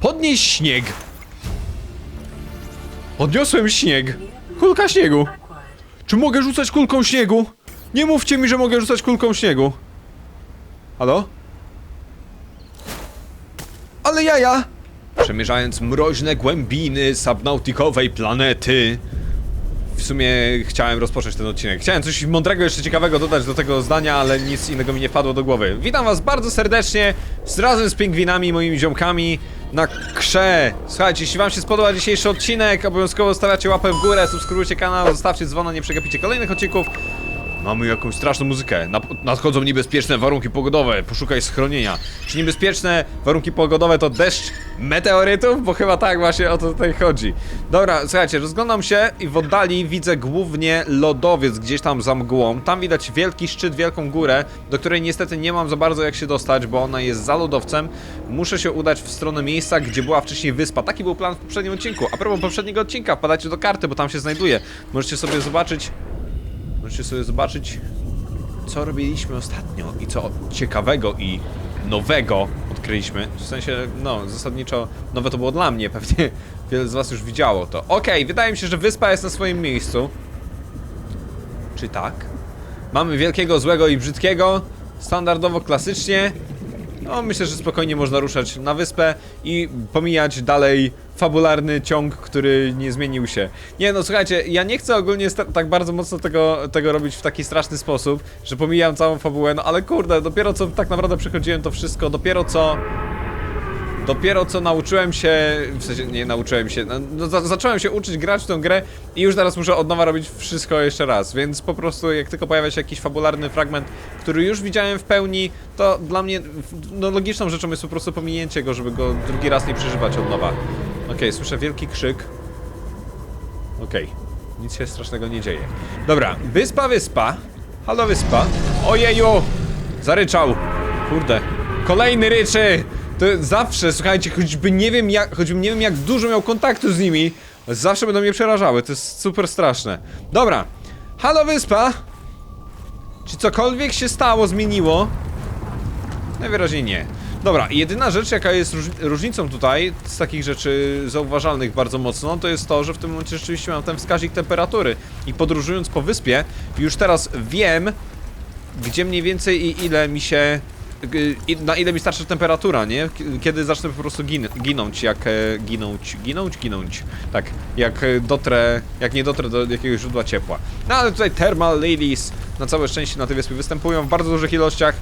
Podnieś śnieg! Podniosłem śnieg! Kulka śniegu! Czy mogę rzucać kulką śniegu? Nie mówcie mi, że mogę rzucać kulką śniegu! Halo? Ale jaja! Przemierzając mroźne głębiny subnautikowej planety w sumie chciałem rozpocząć ten odcinek. Chciałem coś mądrego, jeszcze ciekawego dodać do tego zdania, ale nic innego mi nie wpadło do głowy. Witam was bardzo serdecznie, razem z pingwinami, moimi ziomkami na krze. Słuchajcie, jeśli wam się spodoba dzisiejszy odcinek, obowiązkowo stawiacie łapę w górę, subskrybujcie kanał, zostawcie dzwona, nie przegapicie kolejnych odcinków. Mamy jakąś straszną muzykę. Nadchodzą niebezpieczne warunki pogodowe. Poszukaj schronienia. Czy niebezpieczne warunki pogodowe to deszcz meteorytów? Bo chyba tak właśnie o to tutaj chodzi. Dobra, słuchajcie, rozglądam się i w oddali widzę głównie lodowiec gdzieś tam za mgłą. Tam widać wielki szczyt, wielką górę, do której niestety nie mam za bardzo jak się dostać, bo ona jest za lodowcem. Muszę się udać w stronę miejsca, gdzie była wcześniej wyspa. Taki był plan w poprzednim odcinku. A propos poprzedniego odcinka, wpadajcie do karty, bo tam się znajduje. Możecie sobie zobaczyć Możecie sobie zobaczyć, co robiliśmy ostatnio i co ciekawego i nowego odkryliśmy. W sensie, no, zasadniczo nowe to było dla mnie, pewnie wiele z was już widziało to. Okej, wydaje mi się, że wyspa jest na swoim miejscu. Czy tak? Mamy wielkiego, złego i brzydkiego. Standardowo, klasycznie. No, myślę, że spokojnie można ruszać na wyspę i pomijać dalej fabularny ciąg, który nie zmienił się. Nie no, słuchajcie, ja nie chcę ogólnie tak bardzo mocno tego, tego robić w taki straszny sposób, że pomijam całą fabułę, no ale kurde, dopiero co tak naprawdę przechodziłem to wszystko, dopiero co... Dopiero co nauczyłem się, w sensie nie nauczyłem się, no, no, za, zacząłem się uczyć grać w tę grę i już teraz muszę od nowa robić wszystko jeszcze raz, więc po prostu jak tylko pojawia się jakiś fabularny fragment, który już widziałem w pełni, to dla mnie no, logiczną rzeczą jest po prostu pominięcie go, żeby go drugi raz nie przeżywać od nowa. Okej, słyszę wielki krzyk. Okej, nic się strasznego nie dzieje. Dobra, wyspa, wyspa. Halo, wyspa. Ojeju! Zaryczał. Kurde. Kolejny ryczy! To zawsze, słuchajcie, choćby nie wiem jak, choćbym nie wiem jak dużo miał kontaktu z nimi, zawsze będą mnie przerażały, to jest super straszne. Dobra. Halo, wyspa! Czy cokolwiek się stało, zmieniło? Najwyraźniej nie. Dobra, jedyna rzecz jaka jest róż różnicą tutaj z takich rzeczy zauważalnych bardzo mocno, to jest to, że w tym momencie rzeczywiście mam ten wskaźnik temperatury i podróżując po wyspie, już teraz wiem, gdzie mniej więcej i ile mi się na ile mi starczy temperatura, nie? Kiedy zacznę po prostu gin ginąć, jak e, ginąć, ginąć, ginąć. Tak, jak e, dotrę, jak nie dotrę do jakiegoś źródła ciepła. No ale tutaj thermal lilies na całe szczęście na tej wyspie występują w bardzo dużych ilościach,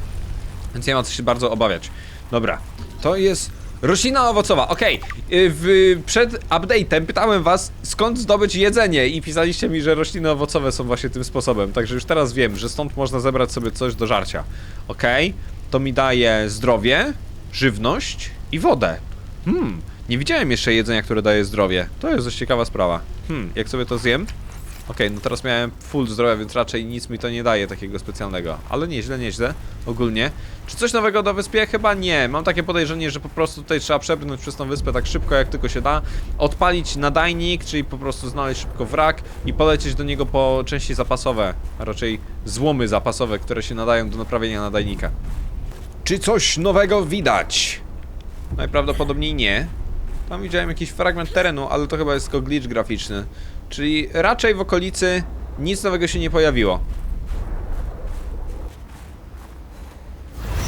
więc nie ma co się bardzo obawiać. Dobra, to jest roślina owocowa. Okej, y, w przed update'em pytałem was, skąd zdobyć jedzenie i pisaliście mi, że rośliny owocowe są właśnie tym sposobem. Także już teraz wiem, że stąd można zebrać sobie coś do żarcia. Okej, to mi daje zdrowie, żywność i wodę. Hmm, nie widziałem jeszcze jedzenia, które daje zdrowie. To jest dość ciekawa sprawa. Hmm, jak sobie to zjem? Okej, no teraz miałem full zdrowia, więc raczej nic mi to nie daje takiego specjalnego. Ale nieźle, nieźle, ogólnie. Czy coś nowego do wyspie? Chyba nie. Mam takie podejrzenie, że po prostu tutaj trzeba przebrnąć przez tą wyspę tak szybko, jak tylko się da. Odpalić nadajnik, czyli po prostu znaleźć szybko wrak i polecieć do niego po części zapasowe, a raczej złomy zapasowe, które się nadają do naprawienia nadajnika. Czy coś nowego widać? Najprawdopodobniej nie. Tam widziałem jakiś fragment terenu, ale to chyba jest tylko glitch graficzny. Czyli raczej w okolicy nic nowego się nie pojawiło.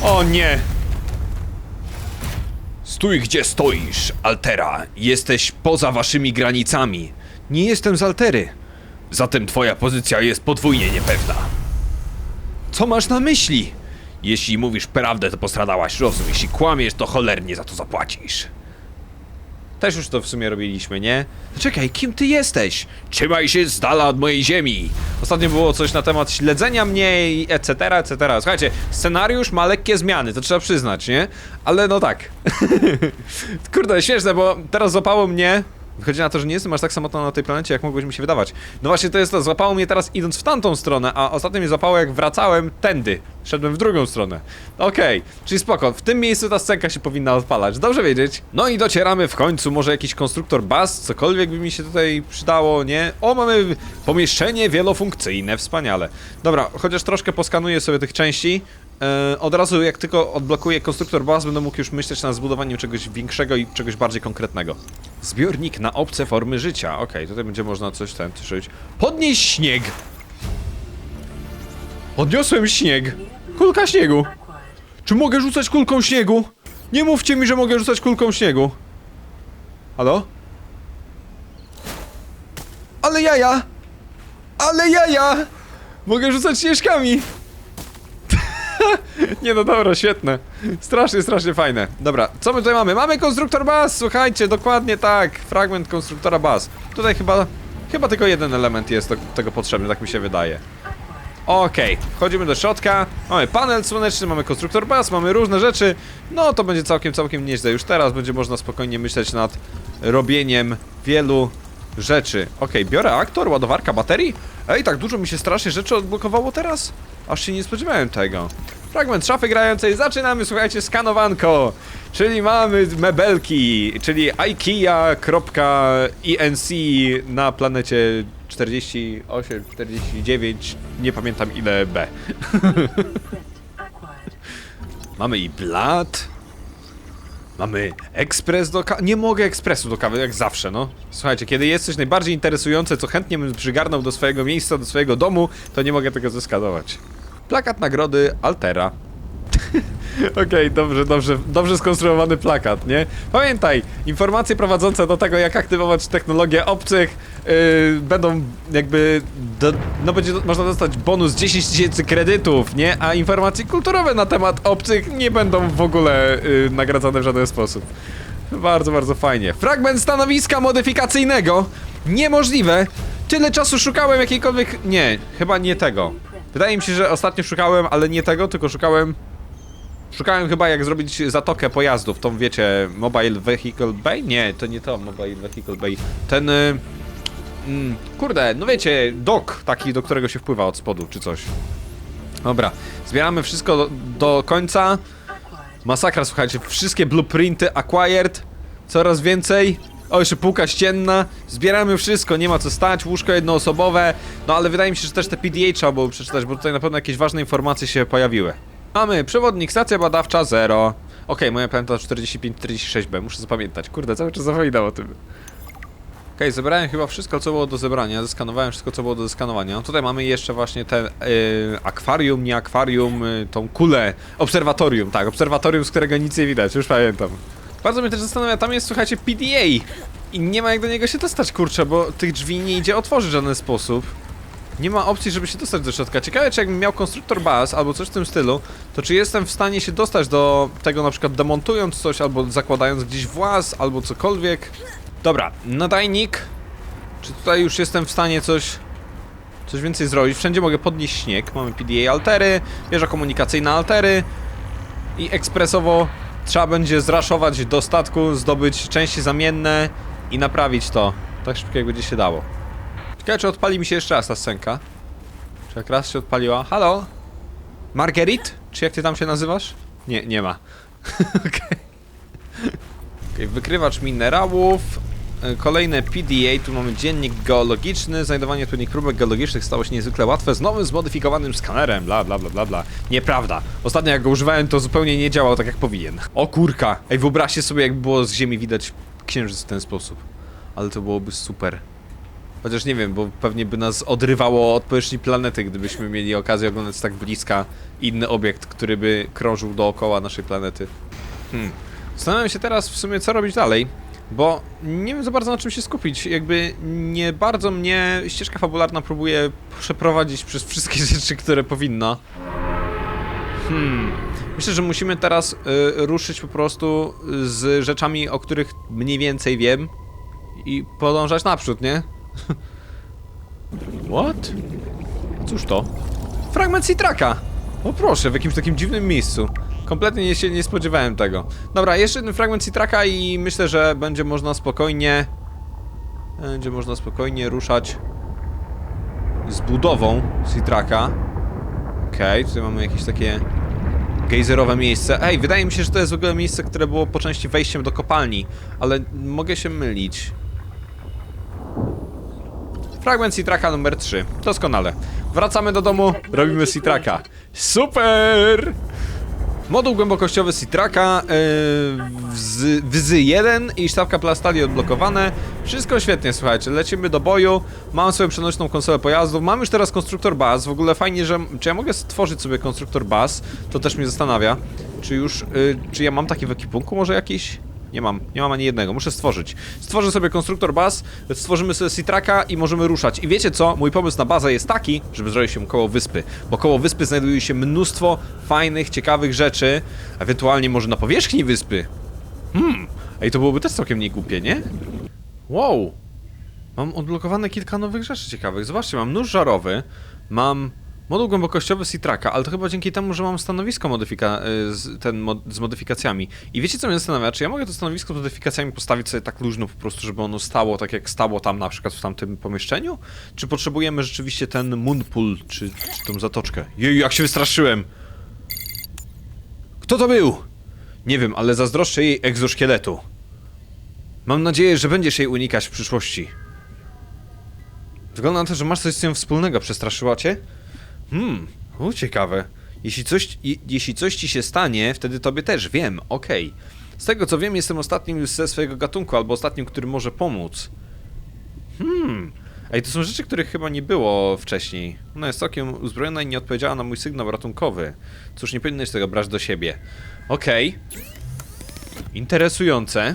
O nie! Stój gdzie stoisz, Altera. Jesteś poza waszymi granicami. Nie jestem z Altery. Zatem twoja pozycja jest podwójnie niepewna. Co masz na myśli? Jeśli mówisz prawdę, to postradałaś rozum. Jeśli kłamiesz, to cholernie za to zapłacisz. Też już to w sumie robiliśmy, nie? Czekaj, kim ty jesteś? Trzymaj się z dala od mojej ziemi! Ostatnio było coś na temat śledzenia mnie i etc, etc. Słuchajcie, scenariusz ma lekkie zmiany, to trzeba przyznać, nie? Ale no tak. Kurde, śmieszne, bo teraz złapało mnie... Wychodzi na to, że nie jestem aż tak samotny na tej planecie, jak mogłoby mi się wydawać. No właśnie to jest to, złapało mnie teraz idąc w tamtą stronę, a ostatnio mnie złapało jak wracałem tędy. Szedłem w drugą stronę. Okej, czyli spoko, w tym miejscu ta scenka się powinna odpalać, dobrze wiedzieć. No i docieramy w końcu, może jakiś konstruktor baz, cokolwiek by mi się tutaj przydało, nie? O, mamy pomieszczenie wielofunkcyjne, wspaniale. Dobra, chociaż troszkę poskanuję sobie tych części. e, od razu jak tylko odblokuję konstruktor baz, będę mógł już myśleć nad zbudowaniem czegoś większego i czegoś bardziej konkretnego. Zbiornik na obce formy życia. Okej, tutaj będzie można coś ten szyć. Podnieść śnieg! Podniosłem śnieg! Kulka śniegu! Czy mogę rzucać kulką śniegu? Nie mówcie mi, że mogę rzucać kulką śniegu. Halo? Ale jaja! Ale jaja! Mogę rzucać śnieżkami! Nie no dobra, świetne. Strasznie, strasznie fajne. Dobra, co my tutaj mamy? Mamy konstruktor baz, słuchajcie, dokładnie tak. Fragment konstruktora baz. Tutaj chyba, chyba tylko jeden element jest do tego potrzebny, tak mi się wydaje. Okej, wchodzimy do środka, mamy panel słoneczny, mamy konstruktor baz, mamy różne rzeczy, no to będzie całkiem, całkiem nieźle. Już teraz będzie można spokojnie myśleć nad robieniem wielu rzeczy. Okej, biorę aktor, ładowarka baterii. Ej, tak dużo mi się strasznie rzeczy odblokowało teraz? Aż się nie spodziewałem tego. Fragment szafy grającej, zaczynamy, słuchajcie, skanowanko. Czyli mamy mebelki, czyli IKEA.inc na planecie 48, 49, nie pamiętam ile B. Mamy i blat. Mamy ekspres do kawy. Nie mogę ekspresu do kawy, jak zawsze, no. Słuchajcie, kiedy jest coś najbardziej interesujące, co chętnie bym przygarnął do swojego miejsca, do swojego domu, to nie mogę tego zeskanować. Plakat nagrody Altera. Okej, dobrze, dobrze, dobrze skonstruowany plakat, nie? Pamiętaj, informacje prowadzące do tego, jak aktywować technologię obcych, yy, będą jakby, do, no będzie można dostać bonus 10 tysięcy kredytów, nie? A informacje kulturowe na temat obcych nie będą w ogóle yy, nagradzane w żaden sposób. Bardzo, bardzo fajnie. Fragment stanowiska modyfikacyjnego. Niemożliwe. Tyle czasu szukałem jakiejkolwiek... Nie, chyba nie tego. Wydaje mi się, że ostatnio szukałem, ale nie tego, tylko szukałem... Szukałem chyba jak zrobić zatokę pojazdów, tą wiecie, Mobile Vehicle Bay? Nie, to nie to, Mobile Vehicle Bay. Ten... Y, mm, kurde, no wiecie, dok taki, do którego się wpływa od spodu, czy coś. Dobra, zbieramy wszystko do, do końca. Masakra, słuchajcie, wszystkie blueprinty acquired, coraz więcej. O, jeszcze półka ścienna. Zbieramy wszystko, nie ma co stać, łóżko jednoosobowe. No ale wydaje mi się, że też te PDA trzeba było przeczytać, bo tutaj na pewno jakieś ważne informacje się pojawiły. Mamy przewodnik, stacja badawcza 0. Okej, moja pamięta 45-46B, muszę zapamiętać. Kurde, cały czas zapominam o tym. Okej, zebrałem chyba wszystko, co było do zebrania, zeskanowałem wszystko, co było do zeskanowania. No tutaj mamy jeszcze właśnie ten yy, akwarium, nie akwarium, yy, tą kulę, obserwatorium, tak, obserwatorium, z którego nic nie widać, już pamiętam. Bardzo mnie też zastanawia, tam jest, słuchajcie, PDA i nie ma jak do niego się dostać, kurczę, bo tych drzwi nie idzie otworzyć w żaden sposób. Nie ma opcji, żeby się dostać do środka. Ciekawe, czy jakbym miał konstruktor baz albo coś w tym stylu, to czy jestem w stanie się dostać do tego na przykład demontując coś, albo zakładając gdzieś włas, albo cokolwiek. Dobra, nadajnik. Czy tutaj już jestem w stanie coś... Coś więcej zrobić? Wszędzie mogę podnieść śnieg. Mamy PDA altery, wieża komunikacyjna altery i ekspresowo trzeba będzie zraszować do statku, zdobyć części zamienne i naprawić to tak szybko jak będzie się dało. Ciekawe czy odpali mi się jeszcze raz ta scenka. Czy jak raz się odpaliła? Halo? Marguerite? Czy jak ty tam się nazywasz? Nie, nie ma. Okej. Okej, wykrywacz minerałów. E, Kolejne PDA, tu mamy dziennik geologiczny. Znajdowanie odpowiednich próbek geologicznych stało się niezwykle łatwe z nowym zmodyfikowanym skanerem. Bla bla bla bla bla. Nieprawda. Ostatnio jak go używałem, to zupełnie nie działał tak jak powinien. O kurka! Ej, wyobraźcie sobie, jakby było z Ziemi widać księżyc w ten sposób. Ale to byłoby super. Chociaż nie wiem, bo pewnie by nas odrywało od powierzchni planety, gdybyśmy mieli okazję oglądać z tak bliska inny obiekt, który by krążył dookoła naszej planety. Hmm. Zastanawiam się teraz w sumie, co robić dalej, bo nie wiem za bardzo na czym się skupić. Jakby nie bardzo mnie ścieżka fabularna próbuje przeprowadzić przez wszystkie rzeczy, które powinna. Hmm. Myślę, że musimy teraz y, ruszyć po prostu z rzeczami, o których mniej więcej wiem i podążać naprzód, nie? What? Cóż to? Fragment Citraka! O proszę, w jakimś takim dziwnym miejscu. Kompletnie nie, się nie spodziewałem tego. Dobra, jeszcze jeden fragment Citraka i myślę, że będzie można spokojnie... Będzie można spokojnie ruszać z budową Citraka. Okej, tutaj mamy jakieś takie gejzerowe miejsce. Ej, wydaje mi się, że to jest w ogóle miejsce, które było po części wejściem do kopalni, ale mogę się mylić. Fragment Citraka numer 3. Doskonale. Wracamy do domu, robimy Citraka. Super! Moduł głębokościowy Citraka, yy, wzy, wzy 1 i sztabka plastali odblokowane. Wszystko świetnie, słuchajcie, lecimy do boju. Mam swoją przenośną konsolę pojazdów. Mam już teraz konstruktor baz. W ogóle fajnie, że... Czy ja mogę stworzyć sobie konstruktor baz? To też mnie zastanawia. Czy już... Yy, czy ja mam taki w ekipunku może jakiś? Nie mam, nie mam ani jednego, muszę stworzyć. Stworzę sobie konstruktor baz, stworzymy sobie Citraka i możemy ruszać. I wiecie co? Mój pomysł na bazę jest taki, żeby zrobić się koło wyspy. Bo koło wyspy znajduje się mnóstwo fajnych, ciekawych rzeczy, ewentualnie może na powierzchni wyspy. Hmm, ej, to byłoby też całkiem niegłupie, nie? Wow, Mam odblokowane kilka nowych rzeczy ciekawych. Zobaczcie, mam nóż żarowy, mam moduł głębokościowy Citraka, ale to chyba dzięki temu, że mam stanowisko modyfika y, z, ten mod z modyfikacjami. I wiecie co mnie zastanawia? Czy ja mogę to stanowisko z modyfikacjami postawić sobie tak luźno po prostu, żeby ono stało tak jak stało tam na przykład w tamtym pomieszczeniu? Czy potrzebujemy rzeczywiście ten moonpool, czy, czy tą zatoczkę? Jej, jak się wystraszyłem! Kto to był? Nie wiem, ale zazdroszczę jej egzoszkieletu. Mam nadzieję, że będziesz jej unikać w przyszłości. Wygląda na to, że masz coś z tym wspólnego. Przestraszyła cię? Hmm, u, ciekawe. Jeśli coś, je, jeśli coś ci się stanie, wtedy tobie też wiem, okej. Z tego co wiem, jestem ostatnim ze swojego gatunku, albo ostatnim, który może pomóc. Hmm. Ej, to są rzeczy, których chyba nie było wcześniej. Ona jest całkiem uzbrojona i nie odpowiedziała na mój sygnał ratunkowy. Cóż, nie powinieneś tego brać do siebie. Okej. Interesujące.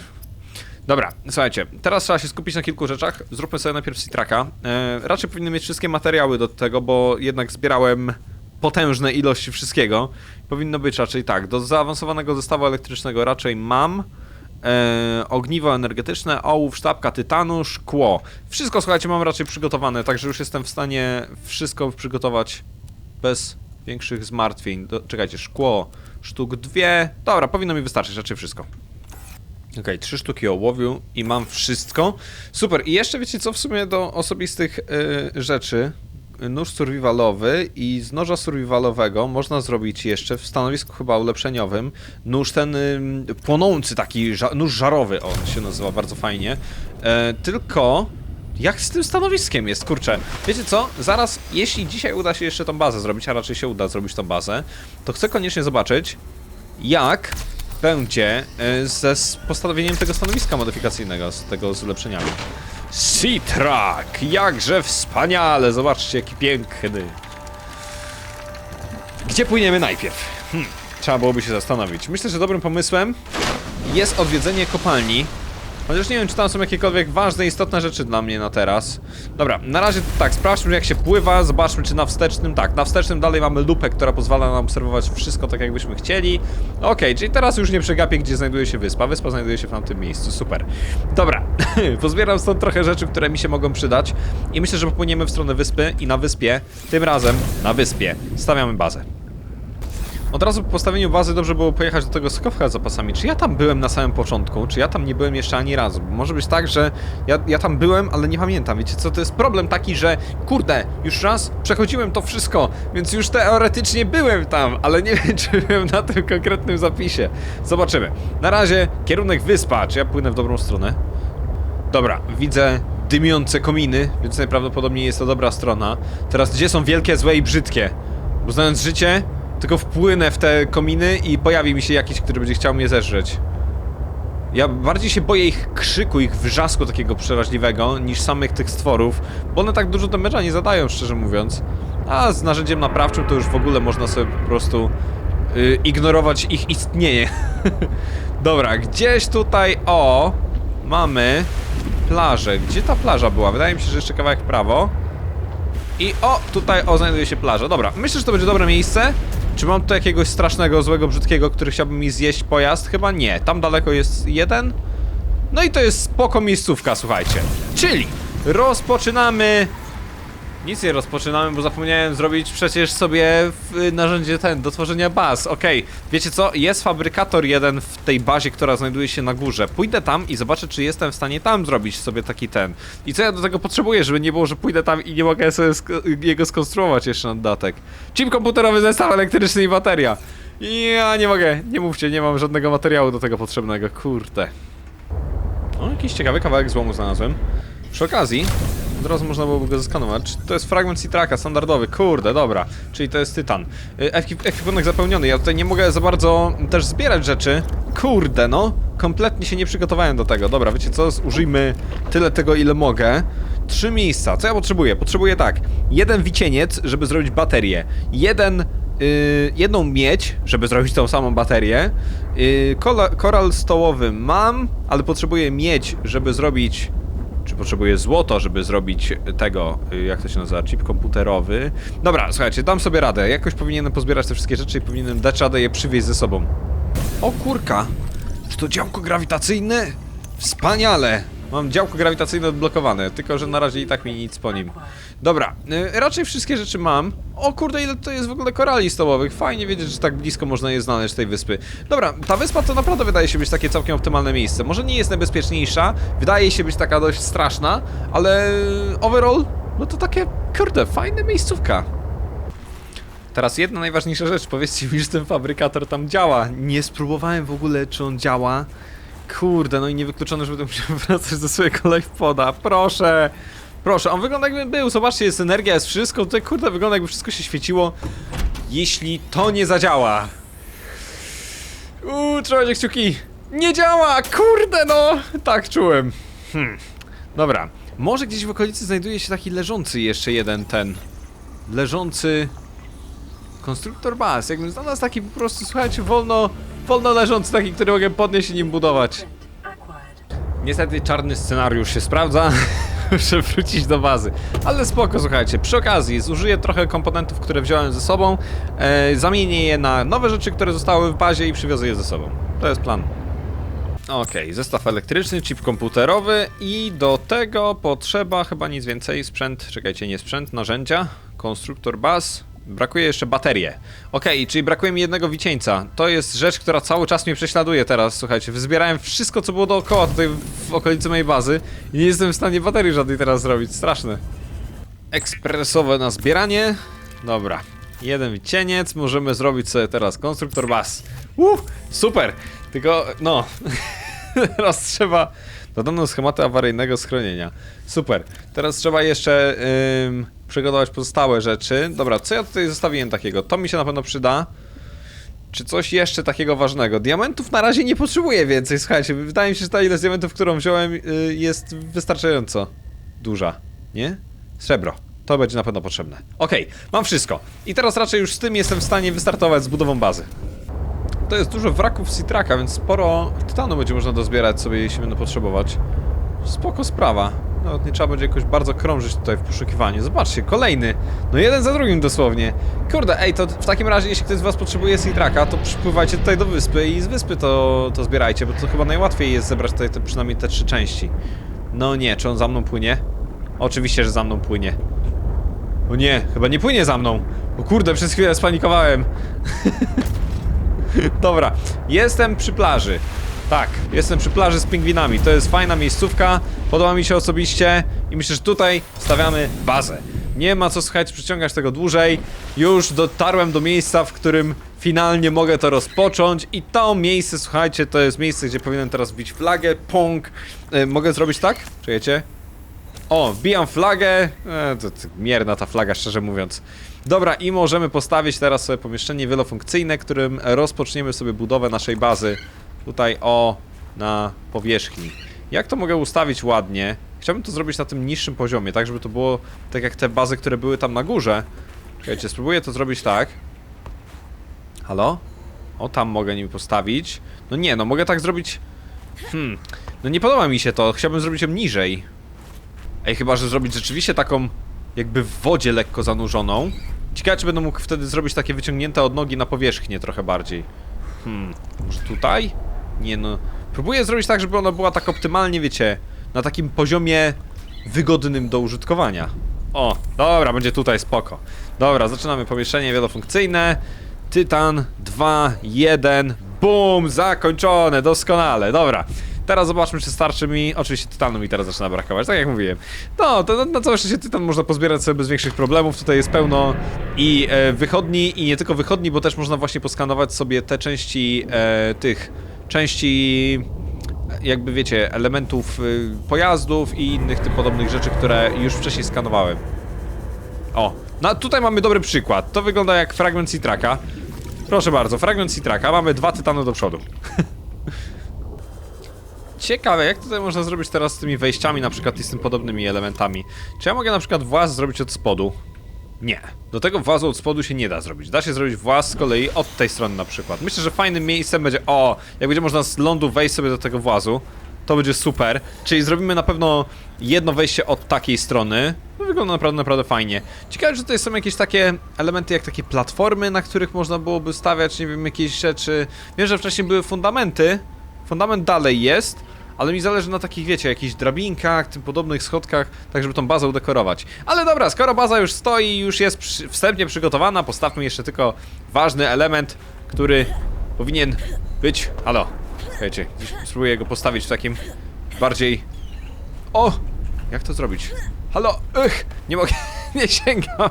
Dobra, słuchajcie, teraz trzeba się skupić na kilku rzeczach. Zróbmy sobie najpierw Citraka. E, raczej powinny mieć wszystkie materiały do tego, bo jednak zbierałem potężne ilości wszystkiego. Powinno być raczej tak. Do zaawansowanego zestawu elektrycznego raczej mam. E, ogniwo energetyczne, ołów, sztabka tytanu, szkło. Wszystko, słuchajcie, mam raczej przygotowane, także już jestem w stanie wszystko przygotować bez większych zmartwień. Do, czekajcie, szkło, sztuk dwie. Dobra, powinno mi wystarczyć raczej wszystko. Okej, trzy sztuki ołowiu i mam wszystko. Super. I jeszcze wiecie co w sumie do osobistych y, rzeczy. Nóż survivalowy i z noża survivalowego można zrobić jeszcze w stanowisku chyba ulepszeniowym nóż ten y, płonący taki, ża nóż żarowy, on się nazywa bardzo fajnie. E, tylko jak z tym stanowiskiem jest, kurczę. Wiecie co? Zaraz, jeśli dzisiaj uda się jeszcze tą bazę zrobić, a raczej się uda zrobić tą bazę, to chcę koniecznie zobaczyć, jak będzie e, ze z postawieniem tego stanowiska modyfikacyjnego, z tego z ulepszeniami. Sea-Track! Jakże wspaniale! Zobaczcie, jaki piękny. Gdzie płyniemy najpierw? Hmm, trzeba byłoby się zastanowić. Myślę, że dobrym pomysłem jest odwiedzenie kopalni. Chociaż nie wiem, czy tam są jakiekolwiek ważne, istotne rzeczy dla mnie na teraz. Dobra, na razie tak, sprawdźmy jak się pływa, zobaczmy czy na wstecznym, tak, na wstecznym dalej mamy lupę, która pozwala nam obserwować wszystko tak jakbyśmy chcieli. Okej, czyli teraz już nie przegapię, gdzie znajduje się wyspa. Wyspa znajduje się w tamtym miejscu, super. Dobra, pozbieram stąd trochę rzeczy, które mi się mogą przydać i myślę, że popłyniemy w stronę wyspy i na wyspie, tym razem na wyspie, stawiamy bazę. Od razu po postawieniu bazy dobrze było pojechać do tego skowka z zapasami. Czy ja tam byłem na samym początku? Czy ja tam nie byłem jeszcze ani razu? Bo może być tak, że ja, ja tam byłem, ale nie pamiętam. Wiecie co, to jest problem taki, że kurde, już raz przechodziłem to wszystko, więc już teoretycznie byłem tam, ale nie wiem, czy byłem na tym konkretnym zapisie. Zobaczymy. Na razie kierunek wyspa. Czy ja płynę w dobrą stronę? Dobra, widzę dymiące kominy, więc najprawdopodobniej jest to dobra strona. Teraz gdzie są wielkie, złe i brzydkie? Bo znając życie, tylko wpłynę w te kominy i pojawi mi się jakiś, który będzie chciał mnie zeżreć. Ja bardziej się boję ich krzyku, ich wrzasku takiego przeraźliwego, niż samych tych stworów, bo one tak dużo damage'a nie zadają, szczerze mówiąc. A z narzędziem naprawczym to już w ogóle można sobie po prostu yy, ignorować ich istnienie. Dobra, gdzieś tutaj, o, mamy plażę. Gdzie ta plaża była? Wydaje mi się, że jeszcze kawałek prawo. I o, tutaj o, znajduje się plaża. Dobra, myślę, że to będzie dobre miejsce. Czy mam tu jakiegoś strasznego, złego, brzydkiego, który chciałby mi zjeść pojazd? Chyba nie. Tam daleko jest jeden. No i to jest spoko miejscówka, słuchajcie. Czyli rozpoczynamy... Nic nie rozpoczynamy, bo zapomniałem zrobić przecież sobie w narzędzie ten, do tworzenia baz. Okej, wiecie co? Jest fabrykator jeden w tej bazie, która znajduje się na górze. Pójdę tam i zobaczę, czy jestem w stanie tam zrobić sobie taki ten. I co ja do tego potrzebuję, żeby nie było, że pójdę tam i nie mogę sobie sk- jego skonstruować jeszcze na dodatek. Chip komputerowy, zestaw elektryczny i bateria. Ja nie mogę, nie mówcie, nie mam żadnego materiału do tego potrzebnego, kurde. O, jakiś ciekawy kawałek złomu znalazłem. Przy okazji, Od razu można byłoby go zeskanować. To jest fragment Citraka, standardowy, kurde, dobra. Czyli to jest tytan. Y, ekwi- Ekwipunek zapełniony, ja tutaj nie mogę za bardzo też zbierać rzeczy. Kurde, no. Kompletnie się nie przygotowałem do tego. Dobra, wiecie co, zużyjmy tyle tego, ile mogę. Trzy miejsca. Co ja potrzebuję? Potrzebuję tak. Jeden wicieniec, żeby zrobić baterię. Jeden Yy, jedną miedź, żeby zrobić tą samą baterię. Yy, koral stołowy mam, ale potrzebuję miedź, żeby zrobić. Czy potrzebuję złoto, żeby zrobić tego, jak to się nazywa, chip komputerowy. Dobra, słuchajcie, dam sobie radę. Jakoś powinienem pozbierać te wszystkie rzeczy i powinienem dać radę je przywieźć ze sobą. O kurka! Czy to działko grawitacyjne? Wspaniale! Mam działko grawitacyjne odblokowane, tylko że na razie i tak mi nic po nim. Dobra, y, raczej wszystkie rzeczy mam. O kurde, ile to jest w ogóle korali stołowych. Fajnie wiedzieć, że tak blisko można je znaleźć tej wyspy. Dobra, ta wyspa to naprawdę wydaje się być takie całkiem optymalne miejsce. Może nie jest najbezpieczniejsza, wydaje się być taka dość straszna, ale overall, no to takie, kurde, fajna miejscówka. Teraz jedna najważniejsza rzecz, powiedzcie mi, że ten fabrykator tam działa. Nie spróbowałem w ogóle, czy on działa. Kurde, no i niewykluczone, że będę musiał wracać do swojego poda. Proszę! Proszę, on wygląda jakby był, zobaczcie, jest energia, jest wszystko, tutaj kurde wygląda jakby wszystko się świeciło. Jeśli to nie zadziała... Uuu, trzymajcie kciuki! Nie działa! Kurde no! Tak czułem. Hmm. Dobra, może gdzieś w okolicy znajduje się taki leżący jeszcze jeden ten... Leżący... Konstruktor baz, jakbym znalazł taki po prostu, słuchajcie, wolno, wolno leżący taki, który mogę podnieść i nim budować. Niestety czarny scenariusz się sprawdza, muszę wrócić do bazy. Ale spoko, słuchajcie, przy okazji zużyję trochę komponentów, które wziąłem ze sobą, e, zamienię je na nowe rzeczy, które zostały w bazie i przywiozę je ze sobą. To jest plan. Okej, zestaw elektryczny, chip komputerowy i do tego potrzeba chyba nic więcej. Sprzęt, czekajcie, nie sprzęt, narzędzia, konstruktor baz. Brakuje jeszcze baterie. Okej, czyli brakuje mi jednego wicieńca. To jest rzecz, która cały czas mnie prześladuje teraz, słuchajcie. Wyzbierałem wszystko, co było dookoła tutaj w okolicy mojej bazy i nie jestem w stanie baterii żadnej teraz zrobić. Straszne. Ekspresowe na zbieranie. Dobra. Jeden wicieniec, możemy zrobić sobie teraz konstruktor baz. Uff, super! Tylko, no, teraz trzeba... Dodano schematy awaryjnego schronienia. Super. Teraz trzeba jeszcze przygotować pozostałe rzeczy. Dobra, co ja tutaj zostawiłem takiego? To mi się na pewno przyda. Czy coś jeszcze takiego ważnego? Diamentów na razie nie potrzebuję więcej, słuchajcie. Wydaje mi się, że ta ilość diamentów, którą wziąłem, y, jest wystarczająco duża. Nie? Srebro. To będzie na pewno potrzebne. Okej, mam wszystko. I teraz raczej już z tym jestem w stanie wystartować z budową bazy. To jest dużo wraków Citraka, więc sporo tytanu będzie można dozbierać sobie, jeśli będę potrzebować. Spoko sprawa. Nawet nie trzeba będzie jakoś bardzo krążyć tutaj w poszukiwaniu. Zobaczcie, kolejny. No jeden za drugim dosłownie. Kurde, ej, to w takim razie, jeśli ktoś z was potrzebuje Citraka, to przypływajcie tutaj do wyspy i z wyspy to, to zbierajcie, bo to chyba najłatwiej jest zebrać tutaj te, przynajmniej te trzy części. No nie, czy on za mną płynie? Oczywiście, że za mną płynie. O nie, chyba nie płynie za mną. O kurde, przez chwilę spanikowałem. Dobra, jestem przy plaży. Tak, jestem przy plaży z pingwinami. To jest fajna miejscówka, podoba mi się osobiście i myślę, że tutaj stawiamy bazę. Nie ma co słuchajcie, przyciągać tego dłużej. Już dotarłem do miejsca, w którym finalnie mogę to rozpocząć i to miejsce, słuchajcie, to jest miejsce, gdzie powinienem teraz wbić flagę, pong. E, mogę zrobić tak? Czujecie? O, wbijam flagę. E, to, to mierna ta flaga, szczerze mówiąc. Dobra, i możemy postawić teraz sobie pomieszczenie wielofunkcyjne, którym rozpoczniemy sobie budowę naszej bazy. Tutaj, o, na powierzchni. Jak to mogę ustawić ładnie? Chciałbym to zrobić na tym niższym poziomie, tak żeby to było tak jak te bazy, które były tam na górze. Czekajcie, spróbuję to zrobić tak. Halo? O, tam mogę nim postawić. No nie, no mogę tak zrobić... Hmm, no nie podoba mi się to, chciałbym zrobić ją niżej. Ej, chyba, że zrobić rzeczywiście taką jakby w wodzie lekko zanurzoną. Ciekawe, czy będę mógł wtedy zrobić takie wyciągnięte od nogi na powierzchnię trochę bardziej. Hmm, może tutaj? Nie no. Próbuję zrobić tak, żeby ona była tak optymalnie, wiecie, na takim poziomie wygodnym do użytkowania. O, dobra, będzie tutaj spoko. Dobra, zaczynamy pomieszczenie wielofunkcyjne. Tytan 2, 1, BUM! Zakończone, doskonale, dobra. Teraz zobaczmy, czy starczy mi. Oczywiście tytanu mi teraz zaczyna brakować, tak jak mówiłem. No, to na, na całe szczęście tytan można pozbierać sobie bez większych problemów. Tutaj jest pełno i e, wychodni, i nie tylko wychodni, bo też można właśnie poskanować sobie te części e, tych części jakby wiecie, elementów y, pojazdów i innych tym podobnych rzeczy, które już wcześniej skanowałem. O, no tutaj mamy dobry przykład. To wygląda jak fragment Citraka. Proszę bardzo, fragment Citraka. Mamy dwa tytany do przodu. Ciekawe, jak tutaj można zrobić teraz z tymi wejściami na przykład i z tym podobnymi elementami. Czy ja mogę na przykład właz zrobić od spodu? Nie. Do tego włazu od spodu się nie da zrobić. Da się zrobić właz z kolei od tej strony na przykład. Myślę, że fajnym miejscem będzie... O! Jak będzie można z lądu wejść sobie do tego włazu, to będzie super. Czyli zrobimy na pewno jedno wejście od takiej strony. No, wygląda naprawdę, naprawdę fajnie. Ciekawe, że tutaj są jakieś takie elementy, jak takie platformy, na których można byłoby stawiać, nie wiem, jakieś rzeczy. Wiem, że wcześniej były fundamenty. Fundament dalej jest, ale mi zależy na takich, wiecie, jakichś drabinkach, tym podobnych schodkach, tak żeby tą bazę udekorować. Ale dobra, skoro baza już stoi, już jest przy, wstępnie przygotowana, postawmy jeszcze tylko ważny element, który powinien być... Halo, słuchajcie, spróbuję go postawić w takim bardziej... O! Jak to zrobić? Halo, ych! Nie mogę, nie sięgam.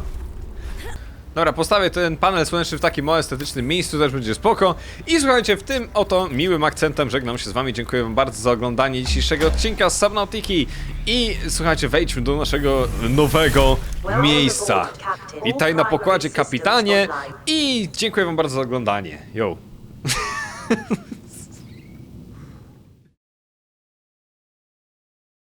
Dobra, postawię ten panel słoneczny w takim małym estetycznym miejscu, też będzie spoko. I słuchajcie, w tym oto miłym akcentem żegnam się z wami. Dziękuję wam bardzo za oglądanie dzisiejszego odcinka z Subnautiki. I słuchajcie, wejdźmy do naszego nowego miejsca. Witaj na pokładzie, kapitanie. I dziękuję wam bardzo za oglądanie. Yo.